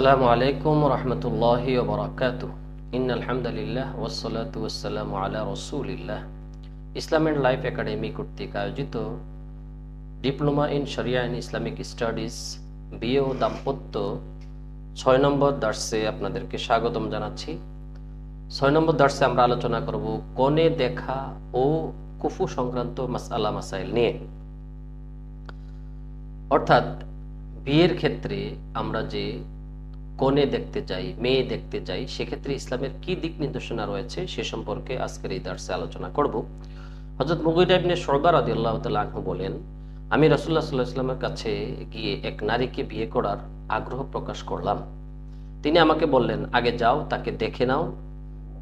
আসসালামু আলাইকুম রহমতুল্লাহ বরাকাত ইন আলহামদুলিল্লাহ ওসলাত ওসালাম আলা রসুলিল্লাহ। ইসলাম অ্যান্ড লাইফ একাডেমি কর্তৃক আয়োজিত diploma in sharia in Islamic studies বিয়ে ও দাম্পত্য ছয় নম্বর দার্সে আপনাদেরকে স্বাগতম জানাচ্ছি। ছয় নম্বর দার্সে আমরা আলোচনা করব কনে দেখা ও কুফু সংক্রান্ত মাসালা মাসাইল নিয়ে। অর্থাৎ বিয়ের ক্ষেত্রে আমরা যে কনে দেখতে চাই, মেয়ে দেখতে চাই, সেক্ষেত্রে ইসলামের কি দিক নির্দেশনা রয়েছে সে সম্পর্কে আজকের এই দার্সে আলোচনা করব। হজরত মুগির ইবনে শোরবা রাদিয়াল্লাহু তাআলা আনহু বলেন, আমি রাসূলুল্লাহ সাল্লাল্লাহু আলাইহি ওয়াসাল্লামের কাছে গিয়ে এক নারীকে বিয়ে করার আগ্রহ প্রকাশ করলাম। তিনি আমাকে বললেন, আগে যাও, তাকে দেখে নাও।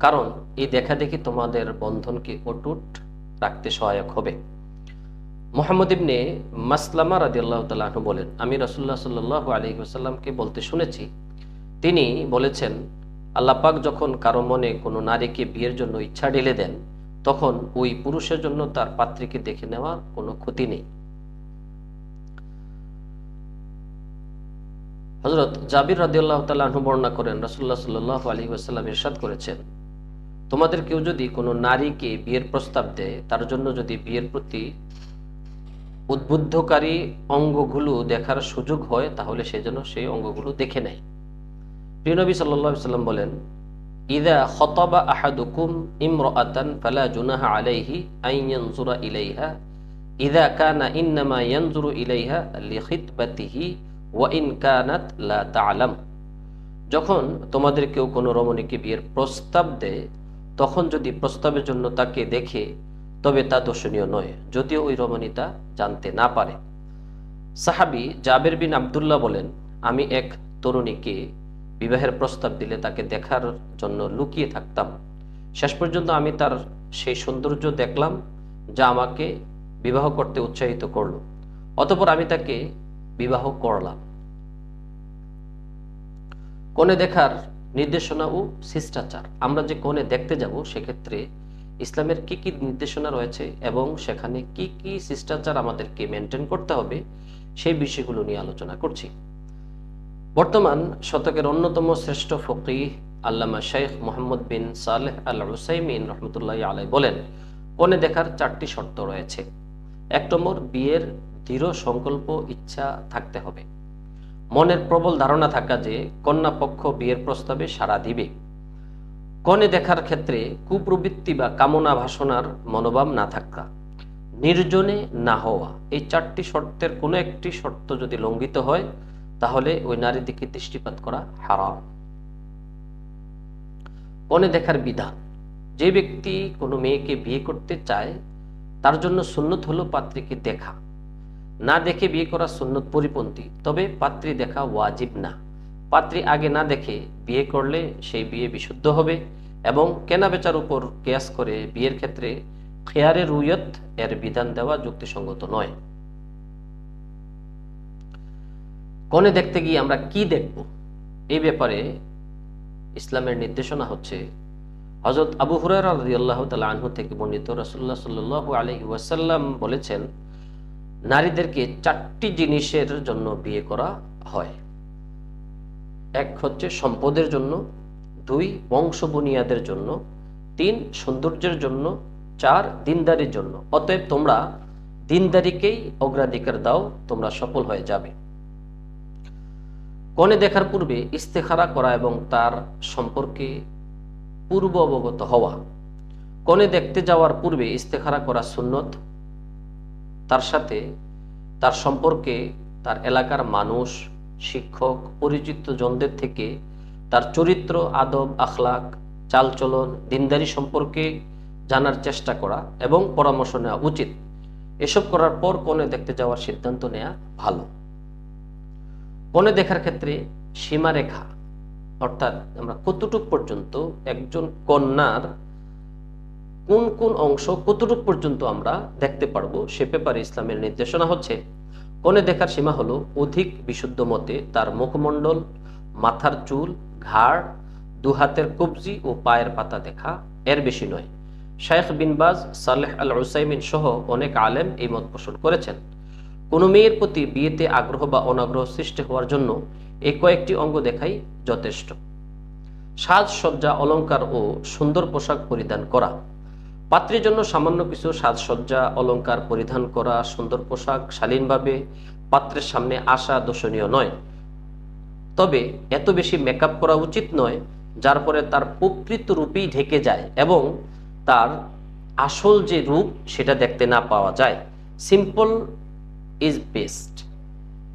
কারণ এই দেখা দেখি তোমাদের বন্ধনকে অটুট রাখতে সহায়ক হবে। মোহাম্মদ ইবনে মাসলামা রাদিয়াল্লাহু তাআলা আনহু বলেন, আমি রাসূলুল্লাহ সাল্লাল্লাহু আলাইহি ওয়াসাল্লামকে বলতে শুনেছি তিনি বলেছেন, আল্লাহ পাক যখন কারও মনে কোনো নারীকে বিয়ের জন্য ইচ্ছা ঢেলে দেন, তখন ওই পুরুষের জন্য তার পাত্রীকে দেখে নেওয়ার কোনো ক্ষতি নেই। হজরত জাবির রাদিয়াল্লাহু তাআলা বর্ণনা করেন, রাসূলুল্লাহ সাল্লাল্লাহু আলাইহি ওয়াসাল্লাম ইরশাদ করেছেন, তোমাদের কেউ যদি কোনো নারীকে বিয়ের প্রস্তাব দেয়, তার জন্য যদি বিয়ের প্রতি উদ্বুদ্ধকারী অঙ্গগুলো দেখার সুযোগ হয়, তাহলে সে যেন সেই অঙ্গগুলো দেখে নেয়। প্রিয়নবী সাল্লাম বলেন, ইদা আহাদুকুম ইমরাতান ফালা জুনাহা আলাইহি ইলাইহা, ইদা কানা ইন্নামা ইয়ানজুরু ইলাইহা ওয়া ইন কানাত লা তা'লাম। যখন তোমাদের কেউ কোনো রমণীকে বিয়ের প্রস্তাব দেয়, তখন যদি প্রস্তাবের জন্য তাকে দেখে, তবে তা দর্শনীয় নয়, যদিও ওই রমণী তা জানতে না পারে। সাহাবি জাবের বিন আবদুল্লাহ বলেন, আমি এক তরুণীকে বিবাহের প্রস্তাব দিলে তাকে দেখার জন্য লুকিয়ে থাকতাম। শেষ পর্যন্ত আমি তার সেই সৌন্দর্য দেখলাম, যা আমাকে বিবাহ করতে উৎসাহিত করল। অতপর আমি তাকে বিবাহ করলাম। কোণে দেখার নির্দেশনা ও শিষ্টাচার। আমরা যে কোণে দেখতে যাব, সেক্ষেত্রে ইসলামের কি কি নির্দেশনা রয়েছে এবং সেখানে কি কি শিষ্টাচার আমাদেরকে মেনটেন করতে হবে, সেই বিষয়গুলো নিয়ে আলোচনা করছি। বর্তমান শতকের অন্যতম শ্রেষ্ঠ ফকি আল্লামা শেখ মোহাম্মদ বিন সালেহ আল হুসাইমিন রহমতুল্লাহ আলাই বলেন কনে দেখার চারটি শর্ত রয়েছে। এক নম্বর, বিয়ের দৃঢ় সংকল্প, ইচ্ছা থাকতে হবে। মনের প্রবল ধারণা থাকা যে কন্যা পক্ষ বিয়ের প্রস্তাবে সাড়া দিবে। কনে দেখার ক্ষেত্রে কুপ্রবৃত্তি বা কামনা ভাসনার মনোভাব না থাকা। নির্জনে না হওয়া। এই চারটি শর্তের কোনো একটি শর্ত যদি লঙ্ঘিত হয় তাহলে ওই নারী দিকে দৃষ্টিপাত করা হারাম। কনে দেখার বিধান, যে ব্যক্তি কোনো মেয়েকে বিয়ে করতে চায়, তার জন্য সুন্নত হলো পাত্রীকে দেখা। না দেখে বিয়ে করা সুন্নত পরিপন্থী, তবে পাত্রী দেখা ওয়াজিব না। পাত্রী আগে না দেখে বিয়ে করলে সেই বিয়ে বিশুদ্ধ হবে এবং কেনা বেচার উপর কেয়াস করে বিয়ের ক্ষেত্রে খেয়ারে রুয়ত এর বিধান দেওয়া যুক্তিসঙ্গত নয়। কনে দেখতে গিয়ে আমরা কি দেখব? এই ব্যাপারে ইসলামের নির্দেশনা হচ্ছে হজরত আবু রাদিয়াল্লাহু তাআলা আনহু থেকে বর্ণিত রাসূলুল্লাহ সাল্লাল্লাহু আলাইহি ওয়াসাল্লাম বলেছেন, নারীদেরকে চারটি জিনিসের জন্য বিয়ে করা হয়। এক হচ্ছে সম্পদের জন্য, দুই বংশ বুনিয়াদের জন্য, তিন সৌন্দর্যের জন্য, চার দিনদারির জন্য। অতএব তোমরা দিনদারিকেই অগ্রাধিকার দাও, তোমরা সফল হয়ে যাবে। কনে দেখার পূর্বে ইস্তেখারা করা এবং তার সম্পর্কে পূর্ব অবগত হওয়া। কনে দেখতে যাওয়ার পূর্বে ইস্তেখারা করা সুন্নত, তার সাথে তার সম্পর্কে তার এলাকার মানুষ, শিক্ষক, পরিচিত জনদের থেকে তার চরিত্র, আদব, আখলাক, চালচলন, দিনদারি সম্পর্কে জানার চেষ্টা করা এবং পরামর্শ নেওয়া উচিত। এসব করার পর কনে দেখতে যাওয়ার সিদ্ধান্ত নেওয়া ভালো। কনে দেখার ক্ষেত্রে সীমারেখা, অর্থাৎ আমরা কতটুক পর্যন্ত একজন কন্যার কোন কোন অংশ কতটুক পর্যন্ত আমরা দেখতে পারব, সে ব্যাপারে ইসলামের নির্দেশনা হচ্ছে। কনে দেখার সীমা হলো অধিক বিশুদ্ধ মতে তার মুখমণ্ডল, মাথার চুল, ঘাড়, দু হাতের কবজি ও পায়ের পাতা দেখা। এর বেশি নয়। শায়েখ বিনবাজ সালেহ আল হুসাইমিন সহ অনেক আলেম এই মত পোষণ করেছেন। কোনো মেয়ের প্রতি বিয়েতে আগ্রহ বা অনাগ্রহ সৃষ্টি হওয়ার জন্য এই কয়েকটি অঙ্গ দেখাই যথেষ্ট। সাজসজ্জা অলংকার ও সুন্দর পোশাক পরিধান করা। পাত্রের জন্য সামান্য কিছু সাজসজ্জা অলংকার পরিধান করা সুন্দর পোশাক শালীনভাবে পাত্রের সামনে আসা দোষণীয় নয়। তবে এত বেশি মেকআপ করা উচিত নয়, যার ফলে তার প্রকৃত রূপেই ঢেকে যায় এবং তার আসল যে রূপ সেটা দেখতে না পাওয়া যায়। সিম্পল ইজ বেস্ট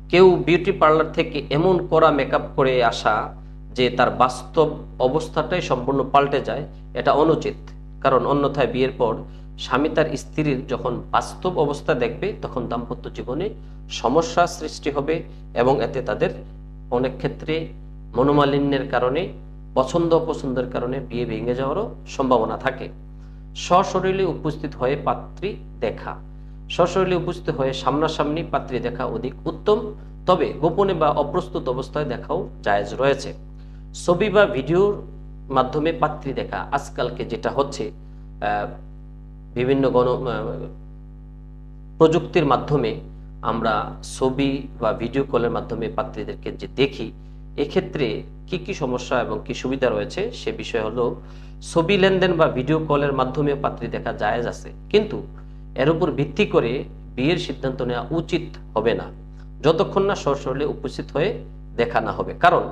কেউ বিউটি পার্লার থেকে এমন করা মেকআপ করে আসা যে তার বাস্তব অবস্থাটাই সম্পূর্ণ পাল্টে যায়, এটা অনুচিত। কারণ অন্যথায় বিয়ের পর স্বামী তার স্ত্রীর যখন বাস্তব অবস্থা দেখবে, তখন দাম্পত্য জীবনে সমস্যা সৃষ্টি হবে এবং এতে তাদের অনেক ক্ষেত্রে মনোমালিন্যের কারণে, পছন্দ অপছন্দের কারণে বিয়ে ভেঙে যাওয়ারও সম্ভাবনা থাকে। সশরীরে উপস্থিত হয়ে পাত্রী দেখা। সশরীরে উপস্থিত হয়ে সামনাসামনি পাত্রী দেখা অধিক উত্তম, তবে গোপনে বা অপ্রস্তুত অবস্থায় দেখাও জায়েজ রয়েছে। ছবি বা ভিডিওর মাধ্যমে পাত্রী দেখা আজকালকে যেটা হচ্ছে বিভিন্ন গণ প্রযুক্তির মাধ্যমে আমরা ছবি বা ভিডিও কলের মাধ্যমে পাত্রীদেরকে যে দেখি, এক্ষেত্রে কি কি সমস্যা এবং কি সুবিধা রয়েছে সে বিষয় হলো, ছবি লেনদেন বা ভিডিও কলের মাধ্যমে পাত্রী দেখা জায়েজ আছে। কিন্তু এর উপর ভিত্তি করে বিয়ের সিদ্ধান্ত নেওয়া উচিত হবে না। যতক্ষণ না সশরীরে উপস্থিত হয়ে দেখা না হবে। কারণ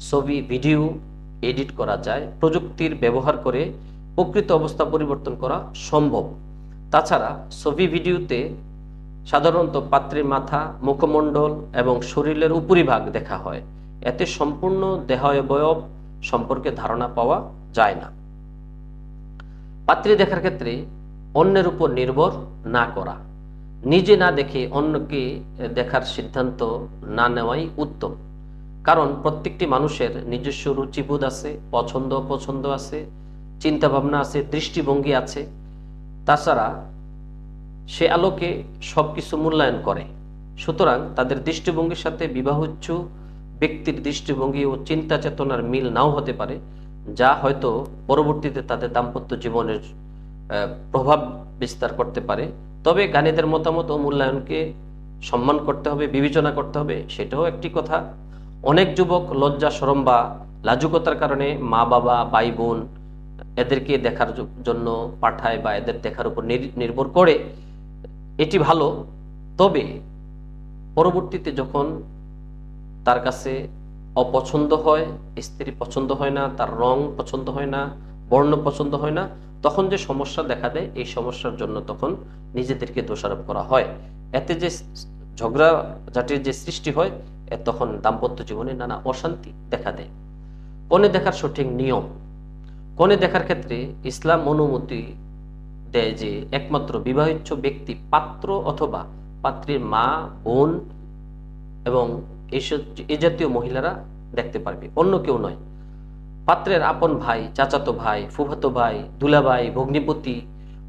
ছবি, ভিডিও, এডিট করা যায়, প্রযুক্তির ব্যবহার করে প্রকৃত অবস্থা পরিবর্তন করা সম্ভব। তাছাড়া ছবি, ভিডিওতে সাধারণত পাত্রের মাথা, মুখমণ্ডল এবং শরীরের উপরিভাগ দেখা হয়। এতে সম্পূর্ণ দেহাবয়ব সম্পর্কে ধারণা পাওয়া যায় না। পাত্রী দেখার ক্ষেত্রে অন্যের উপর নির্ভর না করা। নিজে না দেখে অন্যকে দেখার সিদ্ধান্ত না নেওয়াই উত্তম। কারণ প্রত্যেকটি মানুষের নিজস্ব রুচিবোধ আছে, পছন্দ অপছন্দ আছে চিন্তা ভাবনা আছে, দৃষ্টিভঙ্গি আছে। তাছাড়া সে আলোকে সবকিছু মূল্যায়ন করে। সুতরাং তাদের দৃষ্টিভঙ্গির সাথে বিবাহচ্ছু ব্যক্তির দৃষ্টিভঙ্গি ও চিন্তা চেতনার মিল নাও হতে পারে, যা হয়তো পরবর্তীতে তাদের দাম্পত্য জীবনের প্রভাব বিস্তার করতে পারে। তবে গানেদের মতামত ও মূল্যায়নকে সম্মান করতে হবে, বিবেচনা করতে হবে, সেটাও একটি কথা। অনেক যুবক লজ্জা সরম বা লাজুকতার কারণে মা, বাবা, ভাই, বোন এদেরকে দেখার জন্য পাঠায় বা এদের দেখার উপর নির- নির্ভর করে। এটি ভালো। তবে পরবর্তীতে যখন তার কাছে অপছন্দ হয়, স্ত্রী পছন্দ হয় না, তার রং পছন্দ হয় না, বর্ণ পছন্দ হয় না তখন যে সমস্যা দেখা দেয়, এই সমস্যার জন্য তখন নিজেদেরকে দোষারোপ করা হয়। এতে যে ঝগড়া ঝাঁটির যে সৃষ্টি হয় তখন দাম্পত্য জীবনে নানা অশান্তি দেখা দেয়। কনে দেখার সঠিক নিয়ম। কনে দেখার ক্ষেত্রে ইসলাম অনুমতি দেয় যে একমাত্র বিবাহিত ব্যক্তি পাত্র অথবা পাত্রীর মা, বোন এবং এই জাতীয় মহিলারা দেখতে পারবে। অন্য কেউ নয়। পাত্রের আপন ভাই, চাচাতো ভাই, ফুফাতো ভাই, দুলাভাই, ভগ্নিপতি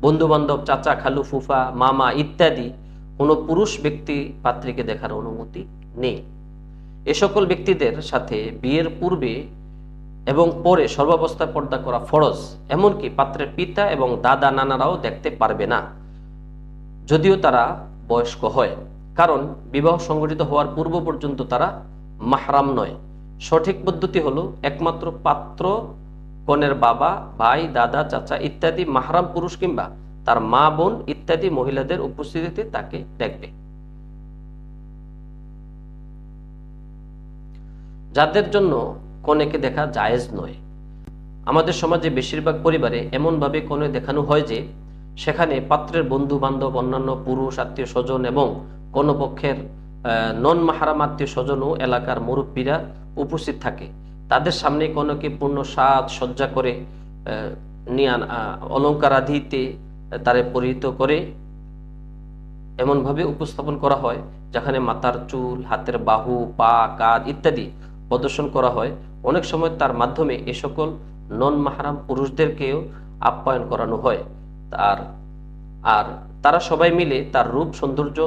বন্ধু বান্ধব চাচা, খালু, ফুফা, মামা ইত্যাদি কোনো পুরুষ ব্যক্তি পাত্রীকে দেখার অনুমতি নেই। এ সকল ব্যক্তিদের সাথে বিয়ের পূর্বে এবং পরে সর্বাবস্থায় পর্দা করা ফরজ, এমনকি পাত্রের পিতা এবং দাদা নানারাও দেখতে পারবে না, যদিও তারা বয়স্ক হয়। কারণ বিবাহ সংগঠিত হওয়ার পূর্ব পর্যন্ত তারা মাহরাম নয়। সঠিক পদ্ধতি হলো একমাত্র পাত্র, কনের বাবা, ভাই, দাদা, চাচা ইত্যাদি মাহারাম পুরুষ কিংবা তার মা, বোন ইত্যাদি মহিলাদের উপস্থিতিতে তাকে দেখবে। যাদের জন্য কনেকে দেখা জায়েজ নয়। আমাদের সমাজে বেশিরভাগ পরিবারে এমনভাবে কনে দেখানো হয় যে, সেখানে পাত্রের বন্ধু বান্ধব অন্যান্য পুরুষ আত্মীয় স্বজন এবং কোনো পক্ষের নন মাহারাম আত্মীয় স্বজন ও এলাকার মুরব্বীরা উপস্থিত থাকে। তাদের সামনে কনকে পূর্ণ সাজ সজ্জা করে নিয়ে অলঙ্কারাদিতে তারে পরিহিত করে এমনভাবে উপস্থাপন করা হয়, যেখানে মাথার চুল, হাতের বাহু, পা, কাঁধ ইত্যাদি প্রদর্শন করা হয়। অনেক সময় তার মাধ্যমে এ সকল নন মাহারাম পুরুষদেরকেও আপ্যায়ন করানো হয়। আর আর তারা সবাই মিলে তার রূপ, সৌন্দর্য,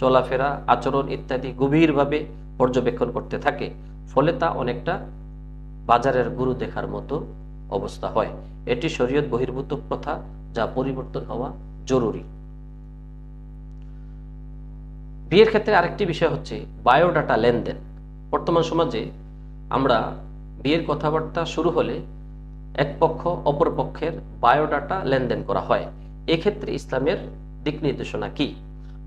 চলাফেরা, আচরণ ইত্যাদি গভীরভাবে পর্যবেক্ষণ করতে থাকে। ফলে তা অনেকটা বাজারের গুরু দেখার মতো অবস্থা হয়। এটি শরীয়ত বহির্ভূত প্রথা যা পরিবর্তন হওয়া জরুরি। বিয়ের ক্ষেত্রে আরেকটি বিষয় হচ্ছে বায়োডাটা লেনদেন। বর্তমান সমাজে আমরা বিয়ের কথাবার্তা শুরু হলে এক পক্ষ অপর পক্ষের বায়োডাটা লেনদেন করা হয়। এক্ষেত্রে ইসলামের দিক নির্দেশনা কি?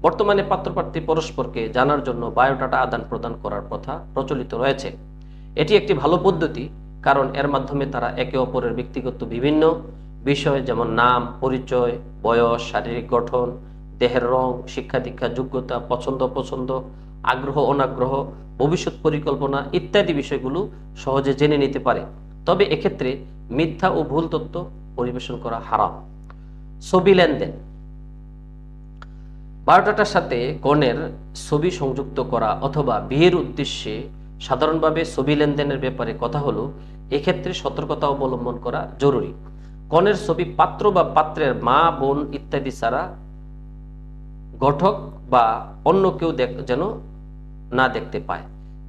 বর্তমানে পাত্রপ্রার্থী পরস্পরকে জানার জন্য বায়োডাটা আদান প্রদান করার প্রথা প্রচলিত রয়েছে। এটি একটি ভালো পদ্ধতি, কারণ এর মাধ্যমে তারা একে অপরের ব্যক্তিগত বিভিন্ন বিষয় যেমন নাম, পরিচয়, বয়স, শারীরিক গঠন, দেহের রং, শিক্ষা দীক্ষা, যোগ্যতা, পছন্দ অপছন্দ, আগ্রহ, অনাগ্রহ, ভবিষ্যৎ পরিকল্পনা ইত্যাদি বিষয়গুলো সহজে জেনে নিতে পারে। তবে এক্ষেত্রে মিথ্যা ও ভুল তথ্য পরিবেশন করা হারাম। ছবি লেনদেন। বায়োডাটার সাথে কনের ছবি সংযুক্ত করা অথবা বিয়ের উদ্দেশ্যে সাধারণভাবে ছবি লেনদেনের ব্যাপারে কথা হলো, এক্ষেত্রে সতর্কতা অবলম্বন করা জরুরি। কনের ছবি পাত্র বা পাত্রের মা, বোন ইত্যাদি ছাড়া গঠক বা অন্য কেউ যেন না দেখতে পায়।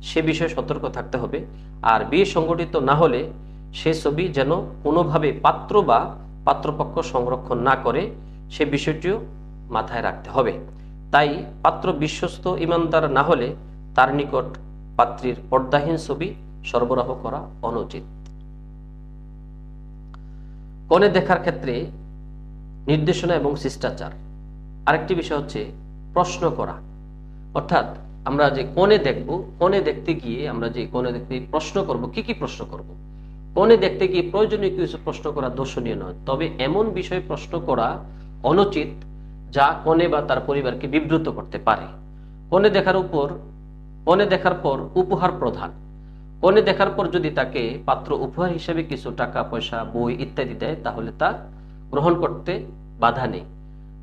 সে বিষয়ে সতর্ক থাকতে হবে। আর বিয়ে সংগঠিত না হলে সে ছবি যেন কোনোভাবে পাত্র বা পাত্রপক্ষ সংরক্ষণ না করে, সে বিষয়টিও মাথায় রাখতে হবে। তাই পাত্র বিশ্বস্ত ইমানদার না হলে তার নিকট পাত্রীর পর্দাহীন ছবি সরবরাহ করা অনুচিত। কনে দেখার ক্ষেত্রে নির্দেশনা এবং শিষ্টাচার। আরেকটি বিষয় হচ্ছে প্রশ্ন করা। অর্থাৎ আমরা যে কনে দেখব কনে দেখতে গিয়ে আমরা যে কনে দেখতে প্রশ্ন করব, কি কি প্রশ্ন করব? কনে দেখতে গিয়ে প্রয়োজনীয় কিছু প্রশ্ন করা দর্শনীয় নয়। তবে এমন বিষয়ে প্রশ্ন করা অনুচিত যা কনে বা তার পরিবারকে বিব্রত করতে পারে। কনে দেখার উপর, কনে দেখার পর উপহার প্রধান। কনে দেখার পর যদি তাকে পাত্র উপহার হিসেবে কিছু টাকা, পয়সা, বই ইত্যাদি দেয়, তাহলে তা গ্রহণ করতে বাধা নেই।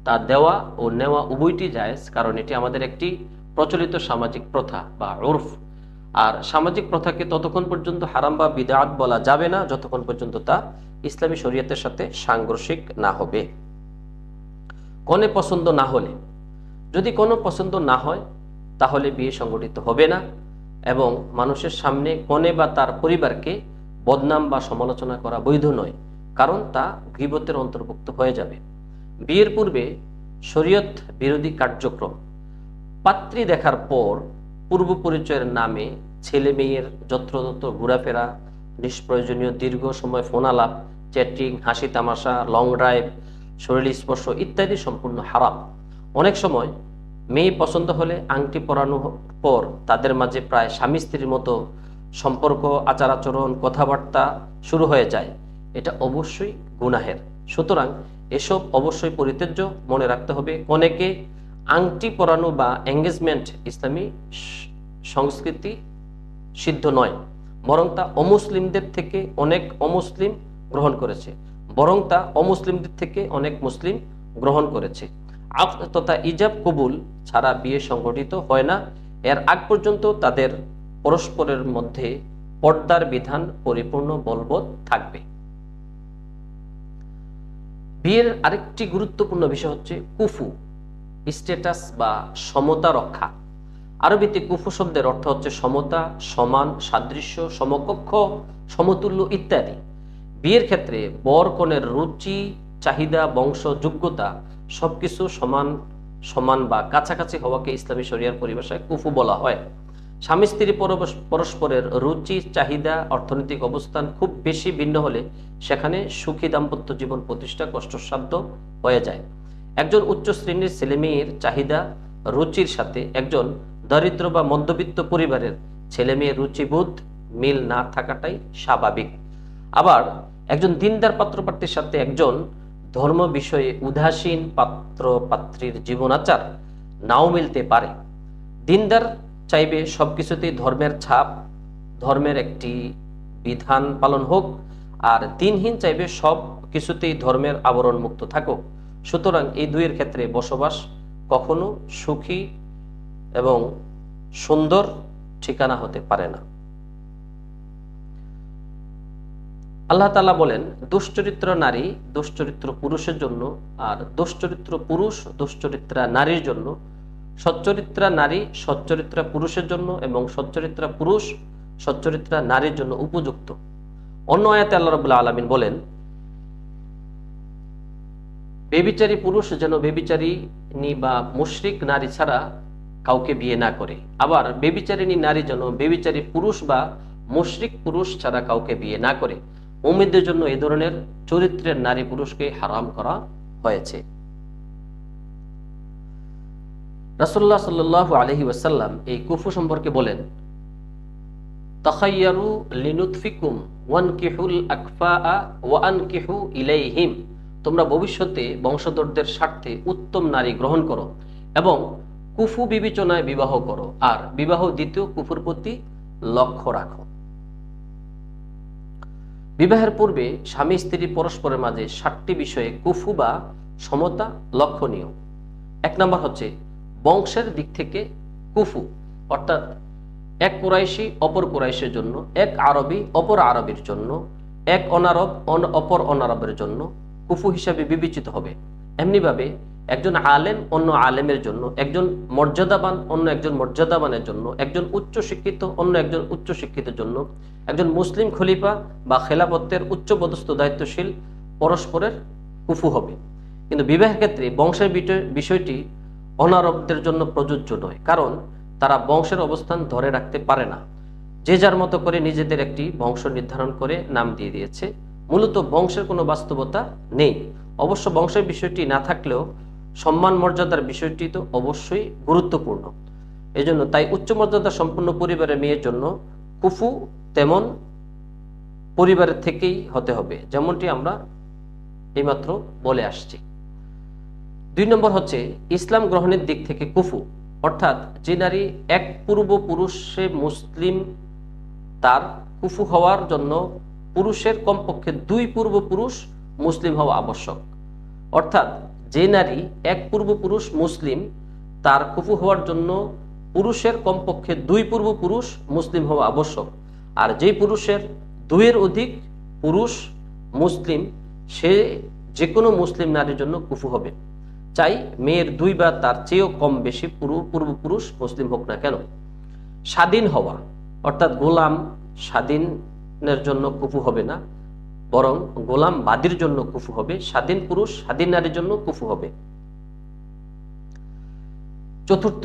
তা দেওয়া ও নেওয়া উভয়টি জায়েজ, কারণ এটি আমাদের একটি প্রচলিত সামাজিক প্রথা বা উর্ফ। আর সামাজিক প্রথাকে ততক্ষণ পর্যন্ত হারাম বা বিদাত বলা যাবে না, যতক্ষণ পর্যন্ত তা ইসলামী শরীয়তের সাথে সাংঘর্ষিক না হবে। কনে পছন্দ না হলে। যদি কোনো পছন্দ না হয়, তাহলে বিয়ে সংগঠিত হবে না এবং মানুষের সামনে কনে বা তার পরিবারকে বদনাম বা সমালোচনা করা বৈধ নয়, কারণ তা গিবতের অন্তর্ভুক্ত হয়ে যাবে। বিয়ের পূর্বে শরীয়ত বিরোধী কার্যক্রম। পাত্রী দেখার পর পূর্ব পরিচয়ের নামে ছেলে মেয়ের যত্রতত্র ঘোরাফেরা, নিষ্প্রয়োজনীয় দীর্ঘ সময় ফোন আলাপ চ্যাটিং, হাসি তামাশা লং ড্রাইভ শরীর স্পর্শ ইত্যাদি সম্পূর্ণ হারাম। অনেক সময় মেয়ে পছন্দ হলে আংটি পরানোর পর তাদের মাঝে প্রায় স্বামী স্ত্রীর মতো সম্পর্ক আচার আচরণ কথাবার্তা শুরু হয়ে যায়। এটা অবশ্যই গুনাহের। সুতরাং এসব অবশ্যই পরিত্যাজ্য মনে রাখতে হবে। কনেকে আংটি পরানো বা এঙ্গেজমেন্ট ইসলামী সংস্কৃতি সিদ্ধ নয়, বরং তা অমুসলিমদের থেকে অনেক অমুসলিম গ্রহণ করেছে। বরং তা অমুসলিমদের থেকে অনেক মুসলিম গ্রহণ করেছে। আফ তথা ইজাব কবুল ছাড়া বিয়ে সংগঠিত হয় না। এর আগ পর্যন্ত তাদের পরস্পরের মধ্যে পর্দার বিধান পরিপূর্ণ বলবৎ থাকবে। বিয়ের আরেকটি গুরুত্বপূর্ণ বিষয় হচ্ছে কুফু স্টেটাস বা সমতা রক্ষা। আরবিতে কুফু শব্দের অর্থ হচ্ছে সমতা, সমান, সাদৃশ্য, সমকক্ষ, সমতুল্য ইত্যাদি। বিয়ের ক্ষেত্রে বর কনের রুচি, চাহিদা, বংশ, যোগ্যতা সবকিছু সমান সমান বা কাছাকাছি হওয়াকে ইসলামী শরিয়ার পরিভাষায় কুফু বলা হয়। স্বামী স্ত্রী পরস্পরের রুচি, চাহিদা, অর্থনৈতিক অবস্থান খুব বেশি ভিন্ন হলে সেখানে সুখী দাম্পত্য জীবন প্রতিষ্ঠা কষ্টসাধ্য হয়ে যায়। একজন উচ্চ শ্রেণির ছেলেমেয়ের চাহিদা, রুচির সাথে একজন দরিদ্র বা মধ্যবিত্ত পরিবারের ছেলেমেয়ের রুচিবোধ মিল না থাকাটাই স্বাভাবিক। আবার একজন দিনদার পাত্রপাত্রীর সাথে একজন ধর্ম বিষয়ে উদাসীন পাত্র পাত্রীর জীবনাচার নাও মিলতে পারে। দিনদার চাইবে সব কিছুতেই ধর্মের ছাপ, ধর্মের একটি বিধান পালন হোক, আর দিনহীন চাইবে সব কিছুতেই ধর্মের আবরণ মুক্ত থাকুক। সুতরাং এই দুইয়ের ক্ষেত্রে বসবাস কখনো সুখী এবং সুন্দর ঠিকানা হতে পারে না। আল্লাহ তালা বলেন, দুশ্চরিত্র নারী দুশ্চরিত্র পুরুষের জন্য আর দুশ্চরিত্র পুরুষ দুশ্চরিত্রা নারীর জন্য। সচ্চরিত্রা নারী সচ্চরিত্রা পুরুষের জন্য এবং সচ্চরিত্রা পুরুষ সচ্চরিত্রা নারীর জন্য উপযুক্ত। অন্য আয়াতে আল্লাহ রবুল্লাহ আলমিন বলেন, বেবিচারী পুরুষ যেন বেবিচারী বা মুশরিক নারী ছাড়া কাউকে বিয়ে না করে। আবার বেবিচারিণী নারী যেন বেবিচারী পুরুষ বা মুশরিক পুরুষ ছাড়া কাউকে বিয়ে না করে। উমেদদের জন্য এ ধরনের চরিত্রের নারী পুরুষকে হারাম করা হয়েছে। রাসুল্লাহ সাল্লাহ আলহি ওয়াসাল্লাম এই কুফু সম্পর্কে বলেন তখাইয়ারু লিনুৎফিকুম ওয়ানকিহুল আকফা ওয়ানকিহু ইলাইহিম। তোমরা ভবিষ্যতে বংশধরদের স্বার্থে উত্তম নারী গ্রহণ করো এবং কুফু বিবেচনায় বিবাহ করো। আর বিবাহ দ্বিতীয় কুফুর প্রতি লক্ষ্য রাখো। বিবাহের পূর্বে স্বামী স্ত্রী পরস্পরের মাঝে ষাটটি বিষয়ে কুফু বা সমতা লক্ষণীয়। এক নম্বর হচ্ছে বংশের দিক থেকে কুফু, অর্থাৎ এক কুরাইশি অপর কুরাইশের জন্য, এক আরবি অপর আরবির জন্য, এক অনারব অপর অনারবের জন্য কুফু হিসাবে বিবেচিত হবে। এমনিভাবে একজন আলেম অন্য আলেমের জন্য, একজন মর্যাদাবান অন্য একজন মর্যাদাবানের জন্য, একজন উচ্চ শিক্ষিত অন্য একজন উচ্চ শিক্ষিতের জন্য, একজন মুসলিম খলিফা বা খেলাপত্যের উচ্চ পদস্থ দায়িত্বশীল পরস্পরের কুফু হবে। কিন্তু বিবাহের ক্ষেত্রে বংশের বিষয়টি অনারবদের জন্য প্রযোজ্য নয়, কারণ তারা বংশের অবস্থান ধরে রাখতে পারে না। যে যার মতো করে নিজেদের একটি বংশ নির্ধারণ করে নাম দিয়ে দিয়েছে। মূলত বংশের কোনো বাস্তবতা নেই। অবশ্য বংশের বিষয়টি না থাকলেও সম্মান মর্যাদার বিষয়টি তো অবশ্যই গুরুত্বপূর্ণ। এই জন্য তাই উচ্চ মর্যাদা সম্পন্ন পরিবারের মেয়ের জন্য কুফু তেমন পরিবারের থেকেই হতে হবে, যেমনটি আমরা এইমাত্র বলে আসছি। দুই নম্বর হচ্ছে ইসলাম গ্রহণের দিক থেকে কুফু, অর্থাৎ যে নারী এক পূর্বপুরুষে মুসলিম, তার কুফু হওয়ার জন্য পুরুষের কমপক্ষে দুই পূর্বপুরুষ মুসলিম হওয়া আবশ্যক। অর্থাৎ যে নারী এক পূর্বপুরুষ মুসলিম, তার কুফু হওয়ার জন্য পুরুষের কমপক্ষে দুই পূর্বপুরুষ মুসলিম হওয়া আবশ্যক। আর যেই পুরুষের দুইয়ের অধিক পুরুষ মুসলিম, সে যে কোনো মুসলিম নারীর জন্য কুফু হবে। চাই মেয়ের দুই বা তার চেয়েও কম বেশি পূর্বপুরুষ মুসলিম হোক না কেন। স্বাধীন হওয়া, অর্থাৎ গোলাম স্বাধীনের জন্য কুফু হবে না। বরং গোলাম বাদীর জন্য কুফু হবে, স্বাধীন পুরুষ, স্বাধীন নারীর জন্য কুফু হবে। চতুর্থ,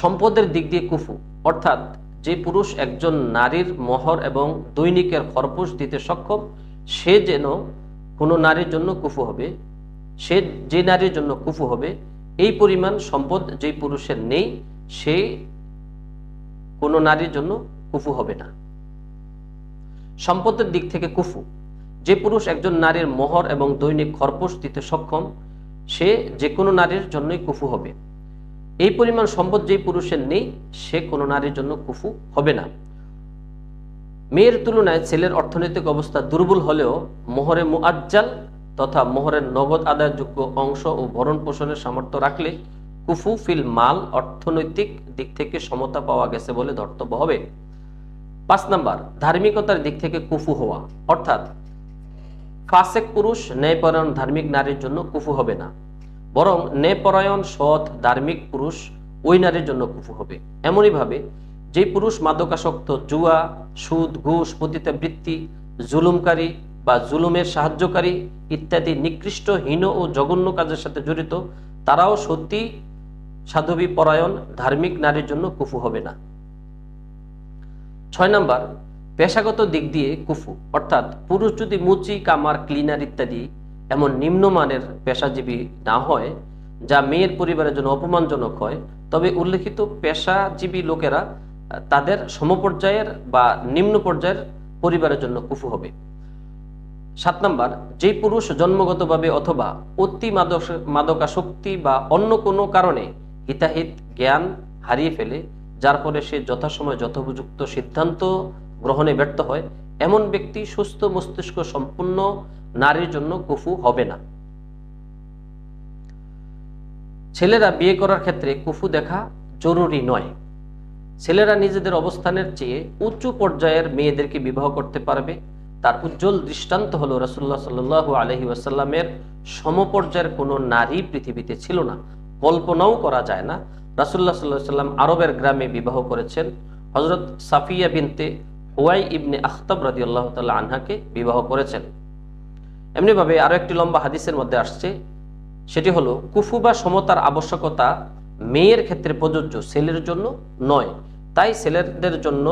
সম্পদের দিক দিয়ে কুফু, অর্থাৎ যে পুরুষ একজন নারীর মহর এবং দৈনিকের খরপোশ দিতে সক্ষম, সে যেন কোনো নারীর জন্য কুফু হবে, সে যে নারীর জন্য কুফু হবে, এই পরিমাণ সম্পদ যে পুরুষের নেই, সে কোনো নারীর জন্য কুফু হবে না। সম্পদের দিক থেকে কুফু যে পুরুষ একজন নারীর মোহর এবং দৈনিক খরপোশ দিতে সক্ষম, সে যে কোনো নারীর জন্যই কুফু হবে। এই পরিমাণ সম্পদ যেই পুরুষের নেই, সে কোনো নারীর জন্য কুফু হবে না। মেয়ের তুলনায় ছেলের অর্থনৈতিক অবস্থা দুর্বল হলেও মোহরে মুআজ্জাল তথা মোহরের নগদ আদায়যোগ্য অংশ ও ভরণ পোষণের সামর্থ্য রাখলে কুফু ফিল মাল অর্থনৈতিক দিক থেকে সমতা পাওয়া গেছে বলে ধর্তব্য হবে। পাঁচ নাম্বার, ধার্মিকতার দিক থেকে কুফু হওয়া। অর্থাৎ ফাসেক পুরুষ ন্যায়পরায়ণ ধার্মিক নারীর জন্য কুফু হবে না। বরং ন্যায়পরায়ণ সৎ ধার্মিক পুরুষ ওই নারীর জন্য কুফু হবে। এমনইভাবে যে পুরুষ মাদকাসক্ত জুয়া, সুদ, ঘুষ পতিতাবৃত্তি জুলুমকারী বা জুলুমের সাহায্যকারী ইত্যাদি নিকৃষ্ট, হীন ও জঘন্য কাজের সাথে জড়িত, তারাও সত্যি সাধবী পরায়ণ ধার্মিক নারীর জন্য কুফু হবে না। ছয় নাম্বার পেশাগত দিক দিয়ে কুফু, অর্থাৎ পুরুষ যদি মুচি, কামার, ক্লিনার ইত্যাদি এমন নিম্নমানের পেশাজীবী না হয়, যা মেয়ের পরিবারের জন্য অপমানজনক হয়, তবে উল্লেখিত পেশাজীবী লোকেরা তাদের সমপর্যায়ের বা নিম্ন পর্যায়ের পরিবারের জন্য কুফু হবে। সাত নাম্বার যে পুরুষ জন্মগতভাবে অথবা অতি মাদক, মাদকাসক্তি বা অন্য কোনো কারণে হিতাহিত জ্ঞান হারিয়ে ফেলে, যার ফলে সে যথাসময় যথোপযুক্ত সিদ্ধান্ত গ্রহণে ব্যর্থ হয়, এমন ব্যক্তি সুস্থ মস্তিষ্ক সম্পূর্ণ নারীর জন্য কুফু হবে না। ছেলেরা বিয়ে করার ক্ষেত্রে কুফু দেখা জরুরি নয়। ছেলেরা নিজেদের অবস্থানের চেয়ে উঁচু পর্যায়ের মেয়েদেরকে বিবাহ করতে পারবে। তার উজ্জ্বল দৃষ্টান্ত হল রসুল্লাহ সাল্লু আলহি ওয়াসাল্লামের সমপর্যায়ের কোনো নারী পৃথিবীতে ছিল না। কল্পনাও করা যায় না। রাসুল্লাহ সাল্লাহ সাল্লাম আরবের গ্রামে বিবাহ করেছেন। হজরত সাফিয়া বিনতে হুয়াই ইবনে আখতাব রাজি আল্লাহ তাল্লাহ আনহাকে বিবাহ করেছেন। এমনিভাবে আরও একটি লম্বা হাদিসের মধ্যে আসছে, সেটি হলো, কুফু বা সমতার আবশ্যকতা মেয়ের ক্ষেত্রে প্রযোজ্য, ছেলের জন্য নয়। তাই ছেলেদের জন্য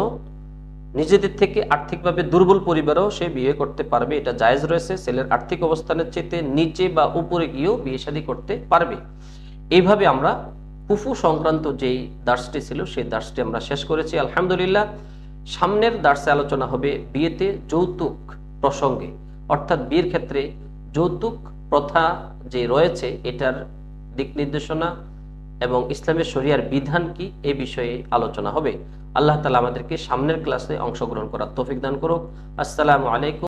নিজেদের থেকে আর্থিকভাবে দুর্বল পরিবারও সে বিয়ে করতে পারবে, এটা জায়েজ রয়েছে। ছেলের আর্থিক অবস্থানের চেয়ে নিচে বা উপরে গিয়েও বিয়ে শাদী করতে পারবে। এইভাবে আমরা কুফু সংক্রান্ত যেই দার্সটি ছিল, সেই দার্সটি আমরা শেষ করেছি। আলহামদুলিল্লাহ সামনের দার্সে আলোচনা হবে বিয়েতে যৌতুক প্রসঙ্গে। অর্থাৎ বিয়ের ক্ষেত্রে যৌতুক প্রথা যে রয়েছে, এটার দিক নির্দেশনা এবং ইসলামের শরিয়ার বিধান কি, এ বিষয়ে আলোচনা হবে। আল্লাহ তালা আমাদেরকে সামনের ক্লাসে অংশগ্রহণ করার তৌফিক দান করুক। আসসালামু আলাইকুম